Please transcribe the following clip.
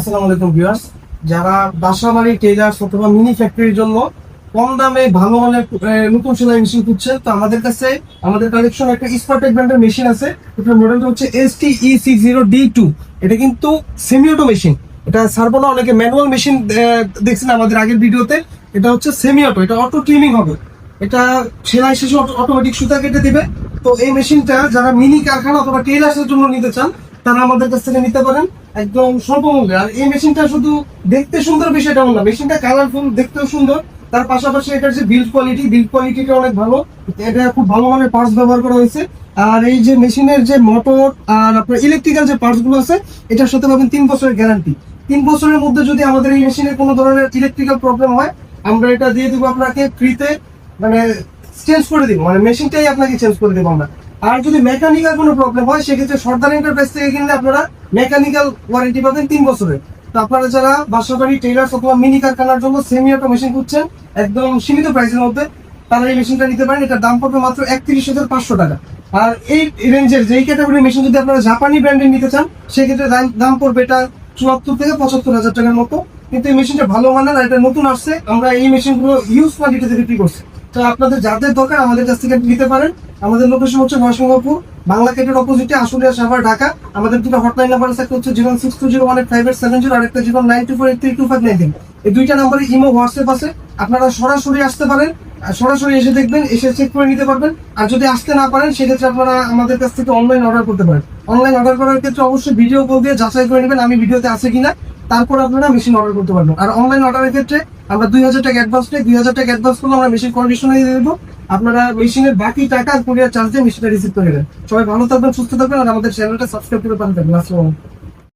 আসসালামু আলাইকুম ভিউয়ার্স। যারা বাসা বাড়ি টেলার্স অথবা মিনি ফ্যাক্টরির জন্য কম দামে ভালো মানের নতুন সেলাই মেশিন খুঁজছেন, তো আমাদের কাছে আমাদের কালেকশন একটা ব্র্যান্ডের মেশিন আছে। এটার মডেলটা হচ্ছে S T E zero D two এটা কিন্তু মেশিন এটা না, অনেকে ম্যানুয়াল মেশিন দেখছেন আমাদের আগের ভিডিওতে। এটা হচ্ছে সেমি অটো এটা অটো ক্লিনিং হবে। এটা সেলাই শেষে অটোমেটিক সুতা কেটে দিবে। তো এই মেশিনটা যারা মিনি কারখানা অথবা টেলার্সের জন্য নিতে চান, তারা আমাদের কাছ থেকে নিতে পারেন। একদম স্বল্প মূল্যে আর এই মেশিনটা শুধু দেখতে সুন্দর বিষয়টা না মেশিনটা কালারফুল দেখতেও সুন্দর। তার পাশাপাশি এটার যে বিল্ড কোয়ালিটি বিল্ড কোয়ালিটিটা অনেক ভালো। এটা খুব ভালো মানের পার্টস ব্যবহার করা হয়েছে। আর এই যে মেশিনের যে মোটর আর আপনার ইলেকট্রিক্যাল যে পার্টসগুলো আছে, এটার সাথে পাবেন তিন বছরের গ্যারান্টি তিন বছরের মধ্যে যদি আমাদের এই মেশিনের কোনো ধরনের ইলেকট্রিক্যাল প্রবলেম হয়, আমরা এটা দিয়ে দিব আপনাকে ফ্রিতে মানে চেঞ্জ করে দিব। মানে মেশিনটাই আপনাকে চেঞ্জ করে দেবো আমরা। আর যদি মেকানিক্যাল কোনো প্রবলেম হয়, সেক্ষেত্রে সর্দার এন্টারপ্রাইজ থেকে কিনলে আপনারা মেকানিক্যাল ওয়ারেন্টি পাবেন তিন বছরের তো আপনারা যারা বাসাবাড়ি টেলার্স অথবা মিনি কারখানার জন্য সেমি অটো মেশিন খুঁজছেন, একদম সীমিত প্রাইসের মধ্যে, তারা এই মেশিনটা নিতে পারেন। এটার দাম পড়বে মাত্র একত্রিশ হাজার পাঁচশো টাকা। আর এই রেঞ্জের যেই ক্যাটাগরি মেশিন যদি আপনারা জাপানি ব্র্যান্ডের নিতে চান, সেক্ষেত্রে দাম পড়বে এটা চুয়াত্তর থেকে পঁচাত্তর হাজার টাকার মতো। কিন্তু এই মেশিনটা ভালো মানের আর এটা নতুন আসছে। আমরা এই মেশিনগুলো ইউজ কোয়ালিটিতে বিক্রি করছি। তো আপনাদের যাদের দরকার, আমাদের কাছ থেকে নিতে পারেন। আমাদের লোকেশন হচ্ছে নরসিংহপুর। বাংলা কেটের অপোজিটে আশুলিয়া সাভার, ঢাকা। আমাদের দুটো হটলাইন নাম্বার আছে হচ্ছে zero six two zero one eight five eight seven zero আর একটা zero nine two four eight three two five nine এই দুইটা নাম্বারে ইমো হোয়াটসঅ্যাপ আছে। আপনারা সরাসরি আসতে পারেন সরাসরি এসে দেখবেন, এসে চেক করে নিতে পারবেন। আর যদি আসতে না পারেন, সেক্ষেত্রে আপনারা আমাদের কাছ থেকে অনলাইন অর্ডার করতে পারেন। অনলাইন অর্ডার করার ক্ষেত্রে অবশ্যই ভিডিও কল দিয়ে যাচাই করে নেবেন, আমি ভিডিওতে আছে কিনা। তারপর আপনারা মেশিন অর্ডার করতে পারবেন। আর অনলাইন অর্ডারের ক্ষেত্রে আমরা দুই হাজার টাকা অ্যাডভান্স নেই, দুই হাজার টাকা অ্যাডভান্স করলে আমরা মেশিন কন্ডিশনে দিয়ে দেবো। আপনারা মেশিনের বাকি টাকা কুরিয়ার চার্জ দিয়ে মেশিনটা রিসিভ করে নেবেন। সবাই ভালো থাকবেন, সুস্থ থাকবেন, আর আমাদের চ্যানেলটা সাবস্ক্রাইব করে পারবেন আলাইকুম।